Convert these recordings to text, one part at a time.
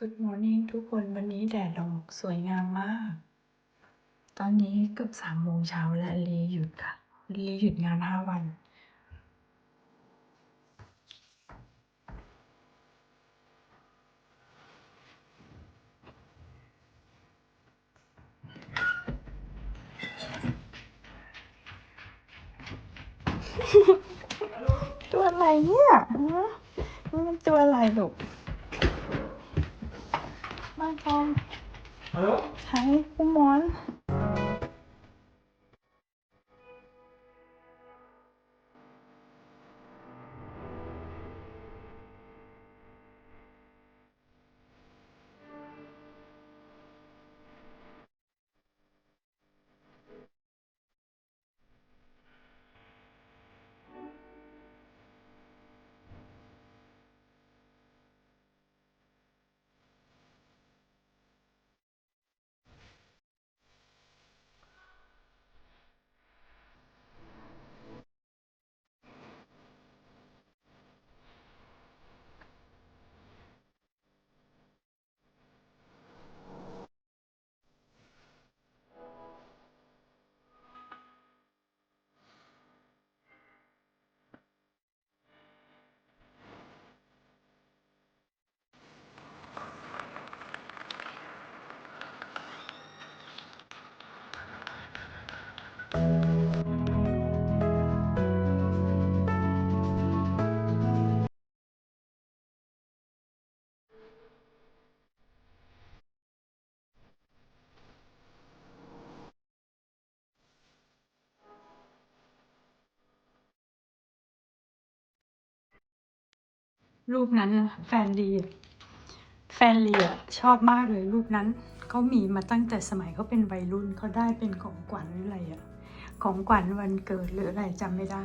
Good morning ทุกคน วันนี้แดดออกสวยงามมาก ตอนนี้เกือบสามโมงเช้าและลีหยุดค่ะ ลีหยุดงานห้าวัน ตัวอะไรเนี่ยฮะนี่มันตัวอะไรลูก มาทอง Hallo? รูปนั้นนะแฟนลีแฟนลีอะชอบมากเลยรูปนั้นเขามีมาตั้งแต่สมัยเขาเป็นวัยรุ่นเขาได้เป็นของขวัญหรืออะไรอะของขวัญวันเกิดหรืออะไรจำไม่ได้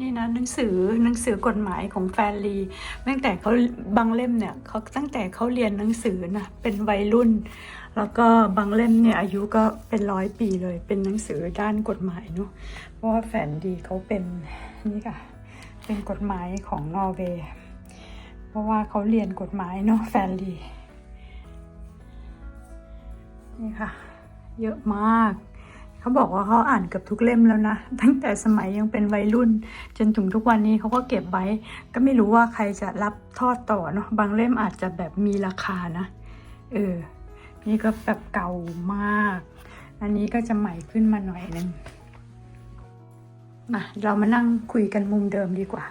นี่นะหนังสือหนังสือกฎหมายของแฟนลีตั้งแต่เขาบางเล่มเนี่ยเขาตั้งแต่เขาเรียนหนังสือนะเป็นวัยรุ่น แล้วก็บางเล่มเนี่ยอายุก็เป็นร้อยปีเลย เป็นหนังสือด้านกฎหมายเนาะเพราะว่าแฟนดีเขาเป็นนี่ค่ะ เป็นกฎหมายของนอร์เวย์เพราะว่าเขาเรียนกฎหมายเนาะแฟนลีนี่ค่ะ เยอะมาก เขาบอกว่าเขาอ่านเกือบทุกเล่มแล้วนะ ตั้งแต่สมัยยังเป็นวัยรุ่น จนถึงทุกวันนี้เขาก็เก็บไว้ ก็ไม่รู้ว่าใครจะรับทอดต่อเนาะบางเล่มอาจจะแบบมีราคานะเออนี่ก็แบบเก่ามาก อันนี้ก็จะใหม่ขึ้นมาหน่อยนึง มาเรามานั่งคุยกันมุมเดิมดีกว่า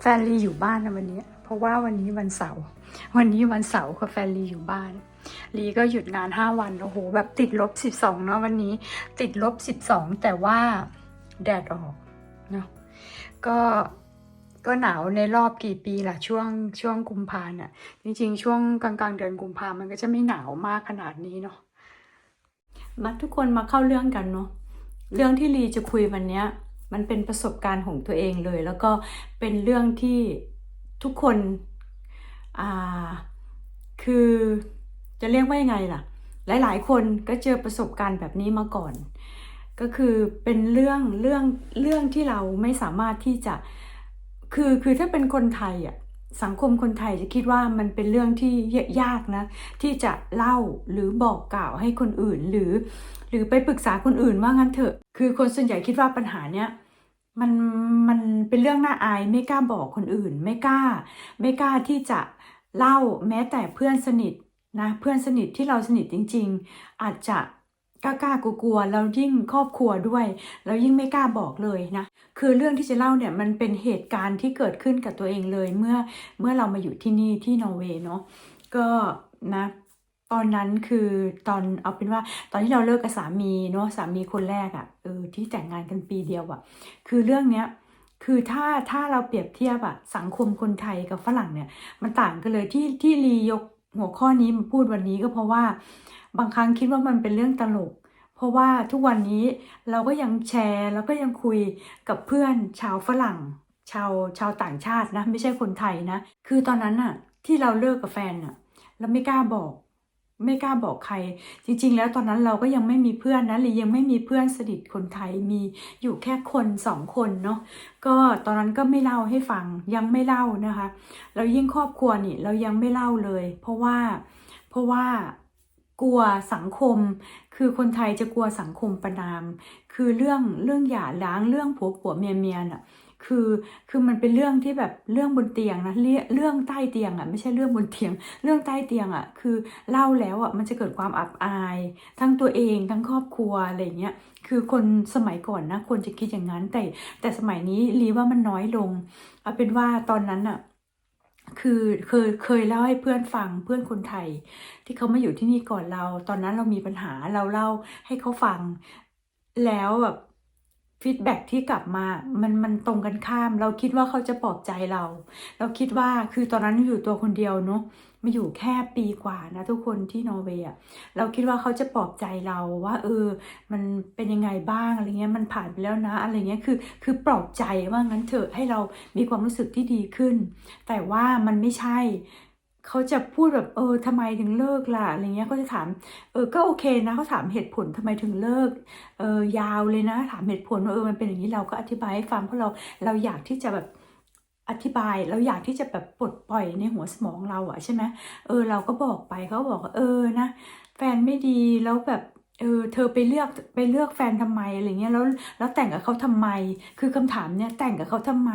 แฟนลีอยู่บ้านนะวันนี้ เพราะว่าวันนี้วันเสาร์วันนี้วันเสาร์ค่ะแฟนลีอยู่บ้านลีก็หยุดงานห้าวันโอ้โหแบบติดลบสิบสองเนาะวันนี้ ติดลบสิบสองแต่ว่าแดดออกเนาะก็ก็หนาวในรอบกี่ปีล่ะช่วงช่วงกุมภาเนี่ยจริงๆ ช่วงกลางๆ เดือนกุมภามันก็จะไม่หนาวมากขนาดนี้เนาะ มาทุกคนมาเข้าเรื่องกันเนาะเรื่องที่ลีจะคุยวันนี้มันเป็นประสบการณ์ของตัวเองเลย แล้วก็เป็นเรื่องที่ทุกคนอ่าคือจะเรียกว่ายังไงล่ะ หลาย ๆ คนก็เจอประสบการณ์แบบนี้มาก่อน ก็คือเป็นเรื่องเรื่องเรื่องที่เราไม่สามารถที่จะคือคือถ้าเป็นคนไทยอะ สังคมคนไทยจะคิดว่ามันเป็นเรื่องที่ยากนะ ที่จะเล่าหรือบอกกล่าวให้คนอื่นหรือ หรือไปปรึกษาคนอื่นว่างั้นเถอะ คือคนส่วนใหญ่คิดว่าปัญหาเนี้ยมันมันเป็นเรื่องน่าอายไม่กล้าบอกคนอื่น ไม่กล้า ไม่กล้าที่จะเล่าแม้แต่เพื่อนสนิทนะเพื่อนสนิทที่เราสนิทจริง ๆ อาจจะกล้ากล้ากลัวๆแล้วยิ่งครอบครัวด้วยแล้วยิ่งไม่กล้าบอกเลยนะ คือเรื่องที่จะเล่าเนี่ยมันเป็นเหตุการณ์ที่เกิดขึ้นกับตัวเองเลยเมื่อเมื่อเรามาอยู่ที่นี่ที่นอร์เวย์เนาะก็นะตอนนั้นคือตอนเอาเป็นว่าตอนที่เราเลิกกับสามีเนาะสามีคนแรกอะ่ะเออที่แต่งงานกันปีเดียวอะ่ะ คือเรื่องเนี้ยคือถ้าถ้าเราเปรียบเทียบอะสังคมคนไทยกับฝรั่งเนี่ยมันต่างกันเลยที่ที่ลียกหัวข้อนี้มาพูดวันนี้ก็เพราะว่า บางครั้งคิดว่ามันเป็นเรื่องตลก เพราะว่าทุกวันนี้เราก็ยังแชร์แล้วก็ยังคุยกับเพื่อนชาวฝรั่ง ชาวชาวต่างชาตินะ ไม่ใช่คนไทยนะ คือตอนนั้นอะที่เราเลิกกับแฟนอะเราไม่กล้าบอก ไม่กล้าบอกใคร จริง ๆ แล้วตอนนั้นเราก็ยังไม่มีเพื่อนนะหรือยังไม่มีเพื่อนสนิทคนไทยมีอยู่แค่คนสองคนเนาะก็ตอนนั้นก็ไม่เล่าให้ฟังยังไม่เล่านะคะแล้วยิ่งครอบครัวนี่เรายังไม่เล่าเลย เพราะว่าเพราะว่า กลัวสังคม คือคนไทยจะกลัวสังคมประนาม คือเรื่องเรื่องหย่าร้างเรื่องผัวผัวเมียเมียน่ะคือคือมันเป็นเรื่องที่แบบเรื่องบนเตียงนะเรื่องเรื่องใต้เตียงอะไม่ใช่เรื่องบนเตียง เรื่องใต้เตียงอะคือเล่าแล้วอะมันจะเกิดความอับอาย ทั้งตัวเองทั้งครอบครัวอะไรเงี้ยคือคนสมัยก่อนนะควรจะคิดอย่างนั้นแต่แต่สมัยนี้รีว่ามันน้อยลงเอาเป็นว่าตอนนั้นอะ คือเคยเคยเล่าให้เพื่อนฟังเพื่อนคนไทย ที่เขามาอยู่ที่นี่ก่อนเรา ตอนนั้นเรามีปัญหาเราเล่าให้เขาฟัง แล้วแบบฟีดแบ็ที่กลับมา มันมันตรงกันข้าม เราคิดว่าเขาจะปลอบใจเรา เราคิดว่าคือตอนนั้นอยู่ตัวคนเดียวเนาะ มาอยู่แค่ปีกว่านะทุกคนที่นอร์เวย์อะเราคิดว่าเขาจะปลอบใจเราว่า เออ มันเป็นยังไงบ้างอะไรเงี้ยมันผ่านไปแล้วนะ อะไรเงี้ยคือ คือปลอบใจว่างั้นเถอะให้เรามีความรู้สึกที่ดีขึ้น แต่ว่ามันไม่ใช่เขาจะพูดแบบเออทำไมถึงเลิกล่ะอะไรเงี้ยเขาจะถามเออก็โอเคนะเขาถามเหตุผลทำไมถึงเลิกเออยาวเลยนะ ถามเหตุผลว่าเออมันเป็นอย่างนี้เราก็อธิบายให้ฟังเพราะเราเราอยากที่จะแบบ อธิบายเราอยากที่จะแบบปลดปล่อยในหัวสมองเราอะใช่ไหมเออเราก็บอกไปเขาบอกเออนะแฟนไม่ดีแล้วแบบเออเธอไปเลือกไปเลือกแฟนทำไมอะไรเงี้ยแล้วแล้วแต่งกับเขาทำไม คือคำถามเนี่ยแต่งกับเขาทำไม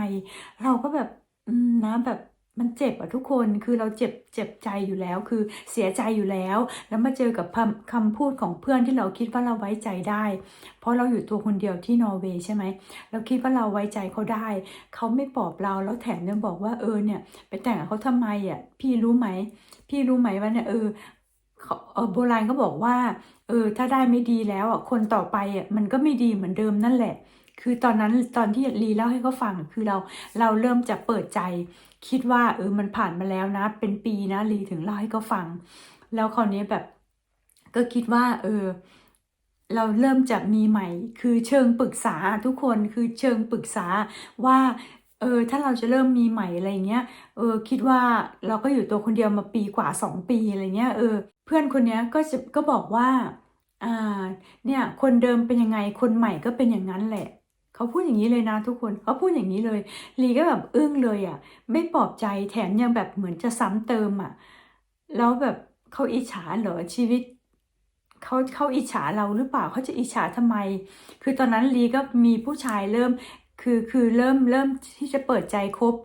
เราก็แบบอืมนะแบบ มันเจ็บอะทุกคนคือเราเจ็บเจ็บใจอยู่แล้ว คือเสียใจอยู่แล้ว แล้วมาเจอกับคำคำพูดของเพื่อนที่เราคิดว่าเราไว้ใจได้ เพราะเราอยู่ตัวคนเดียวที่นอร์เวย์ใช่ไหมเราคิดว่าเราไว้ใจเขาได้ เขาไม่ปลอบเราแล้วแถมยังบอกว่าเออเนี่ย ไปแต่งกับเขาทำไมอะพี่รู้ไหม พี่รู้ไหมว่าเนี่ยเออเขาเออโบราณก็บอกว่า เออ ถ้าได้ไม่ดีแล้วอะคนต่อไปอะมันก็ไม่ดีเหมือนเดิมนั่นแหละ คือตอนนั้นตอนที่ลีเล่าให้เขาฟังคือเราเราเริ่มจะเปิดใจ คิดว่าเออมันผ่านมาแล้วนะ เป็นปีนะลีถึงเล่าให้เขาฟัง แล้วคราวนี้แบบ ก็คิดว่า เออ เราเริ่มจะมีใหม่ คือเชิงปรึกษาทุกคนคือเชิงปรึกษาว่าเออถ้าเราจะเริ่มมีใหม่อะไรเงี้ยเออคิดว่าเราก็อยู่ตัวคนเดียวมาปีกว่าสองปีอะไรเงี้ยเออเพื่อนคนเนี้ยก็จะก็บอกว่าอ่าเนี่ยคนเดิมเป็นยังไงคนใหม่ก็เป็นอย่างนั้นแหละ เขาพูดอย่างนี้เลยนะทุกคนเขาพูดอย่างนี้เลยลีก็แบบอึ้งเลยอะ ไม่ปลอบใจแถมยังแบบเหมือนจะซ้ำเติมอะ แล้วแบบเขาอิจฉาเหรอชีวิตเขาเขาอิจฉาเราหรือเปล่าเขาจะอิจฉาทำไม คือตอนนั้นลีก็มีผู้ชายเริ่มคือคือเริ่มเริ่มที่จะเปิดใจคบ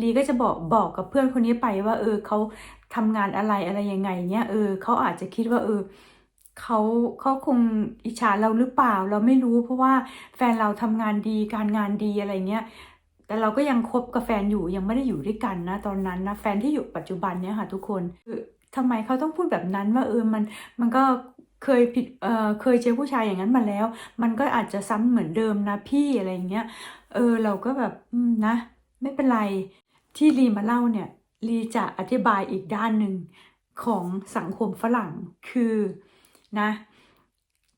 ลีก็จะบอกบอกกับเพื่อนคนนี้ไปว่า เออเขาทำงานอะไรอะไรยังไงเนี้ยเออเขาอาจจะคิดว่าเออ เขาเขาคงอิจฉาเราหรือเปล่า เราไม่รู้เพราะว่าแฟนเราทำงานดีการงานดีอะไรเงี้ยแต่เราก็ยังคบกับแฟนอยู่ยังไม่ได้อยู่ด้วยกันนะตอนนั้นนะแฟนที่อยู่ปัจจุบันเนี้ยค่ะ ทุกคนคือทำไมเขาต้องพูดแบบนั้นว่าเออมันมันก็เคยผิดเออเคยเจอผู้ชายอย่างนั้นมาแล้ว มันก็อาจจะซ้ำเหมือนเดิมนะพี่อะไรเงี้ยเออเราก็แบบอืมนะ ไม่เป็นไรที่ลีมาเล่าเนี่ยลีจะอธิบายอีกด้านหนึ่งของสังคมฝรั่งคือ นะ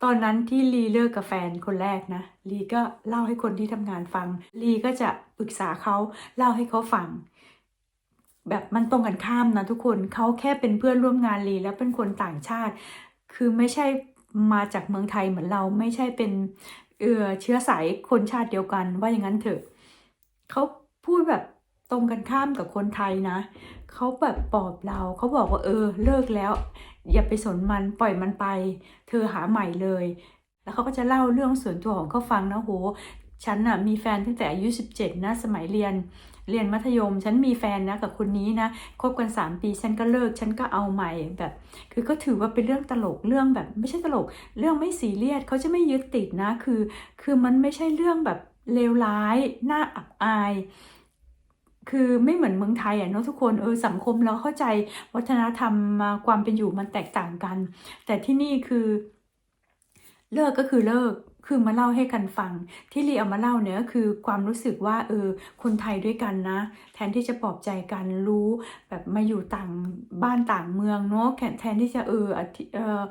ตอนนั้นที่ลีเลิกกับแฟนคนแรกนะลีก็เล่าให้คนที่ทำงานฟังลีก็จะปรึกษาเขาเล่าให้เขาฟัง แบบมันตรงกันข้ามนะทุกคนเขาแค่เป็นเพื่อนร่วมงานลีแล้วเป็นคนต่างชาติ คือไม่ใช่มาจากเมืองไทยเหมือนเราไม่ใช่เป็นเออเชื้อสายคนชาติเดียวกันว่าอย่างนั้นเถอะเขาพูดแบบ ตรงกันข้ามกับคนไทยนะเขาแบบปลอบเราเขาบอกว่าเออเลิกแล้ว อย่าไปสนมันปล่อยมันไป เธอหาใหม่เลย แล้วเขาก็จะเล่าเรื่องส่วนตัวของเขาฟังนะโหฉันน่ะมีแฟนตั้งแต่อายุ 17 นะสมัยเรียน เรียนมัธยม ฉันมีแฟนนะกับคนนี้นะคบกัน 3 ปีฉันก็เลิกฉันก็เอาใหม่แบบ คือก็ถือว่าเป็นเรื่องตลกเรื่องแบบไม่ใช่ตลก เรื่องไม่ซีเรียสเขาจะไม่ยึดติดนะคือ คือมันไม่ใช่เรื่องแบบเลวร้ายน่าอับอาย คือไม่เหมือนเมืองไทยอะเนาะทุกคนเออสังคมเราเข้าใจวัฒนธรรมความเป็นอยู่มันแตกต่างกัน แต่ที่นี่คือ เลิกก็คือเลิกคือมาเล่าให้กันฟัง ที่ลีเอามาเล่าเนี่ยก็คือความรู้สึกว่าเออคนไทยด้วยกันนะ แทนที่จะปลอบใจกันรู้แบบมาอยู่ต่างบ้านต่างเมืองเนาะแทนที่จะเออเออ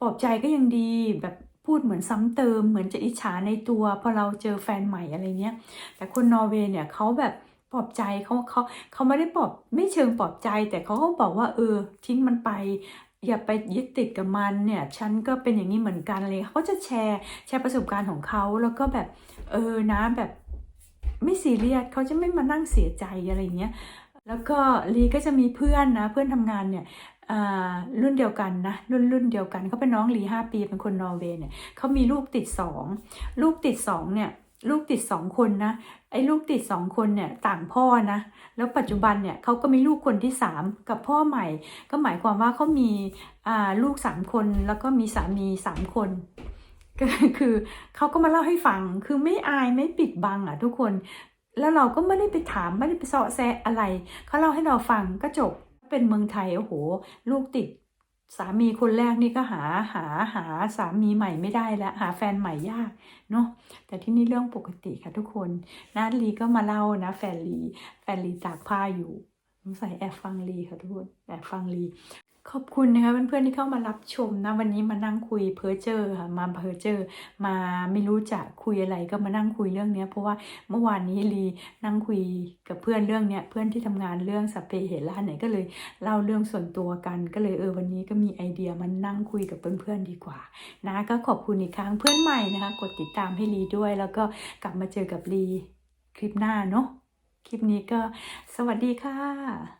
ปลอบใจก็ยังดีแบบพูดเหมือนซ้ำเติม เหมือนจะอิจฉาในตัวพอเราเจอแฟนใหม่อะไรเงี้ยแต่คนนอร์เวย์เนี่ยเขาแบบ ปลอบใจเขาเขาเขาไม่ได้ปลอบไม่เชิงปลอบใจ แต่เขาก็บอกว่าเออ ทิ้งมันไป อย่าไปยึดติดกับมันเนี่ยฉันก็เป็นอย่างนี้เหมือนกันเลยเขาจะแชร์แชร์ประสบการณ์ของเขาแล้วก็แบบเออนะแบบไม่ซีเรียสเขาจะไม่มานั่งเสียใจอะไรอย่างเงี้ยแล้วก็ลีก็จะมีเพื่อนนะเพื่อนทำงานเนี่ยอ่ารุ่นเดียวกันนะรุ่นรุ่นเดียวกันเขาเป็นน้องลีห้าปีเป็นคนนอร์เวย์เนี่ยเขามีลูกติดสองลูกติดสองเนี่ย ลูกติดสองคนนะ ไอ้ลูกติดสองคนเนี่ยต่างพ่อนะ แล้วปัจจุบันเนี่ยเขาก็มีลูกคนที่สามกับพ่อใหม่ ก็หมายความว่าเขามีอ่าลูกสามคนแล้วก็มีสามีสามคนก็คือเขาก็มาเล่าให้ฟัง คือไม่อายไม่ปิดบังอะทุกคน แล้วเราก็ไม่ได้ไปถามไม่ได้ไปเสาะแซะอะไร เขาเล่าให้เราฟังก็จบ เป็นเมืองไทยโอ้โห ลูกติด สามีคนแรกนี่ก็หาหาหาสามีใหม่ไม่ได้แล้วหาแฟนใหม่ยากเนาะแต่ที่นี่เรื่องปกติค่ะทุกคนนะลีก็มาเล่านะแฟนลีแฟนลีตากผ้าอยู่สงสัยแอบฟังลีค่ะทุกคนแอบฟังลี ขอบคุณนะคะเพื่อนๆที่เข้ามารับชมนะวันนี้มานั่งคุยเพอเจอร์ค่ะมาเพอเจอร์มาไม่รู้จะคุยอะไรก็มานั่งคุยเรื่องเนี้ยเพราะว่าเมื่อวานนี้ลีนั่งคุยกับเพื่อนเรื่องเนี้ยเพื่อนที่ทำงานเรื่องสัพเพเหระเนี่ยก็เลยเล่าเรื่องส่วนตัวกันก็เลยเออวันนี้ก็มีไอเดียมันนั่งคุยกับเพื่อนๆดีกว่านะก็ขอบคุณอีกครั้งเพื่อนใหม่นะคะกดติดตามให้ลีด้วย แล้วก็กลับมาเจอกับลีคลิปหน้าเนาะคลิปนี้ก็สวัสดีค่ะ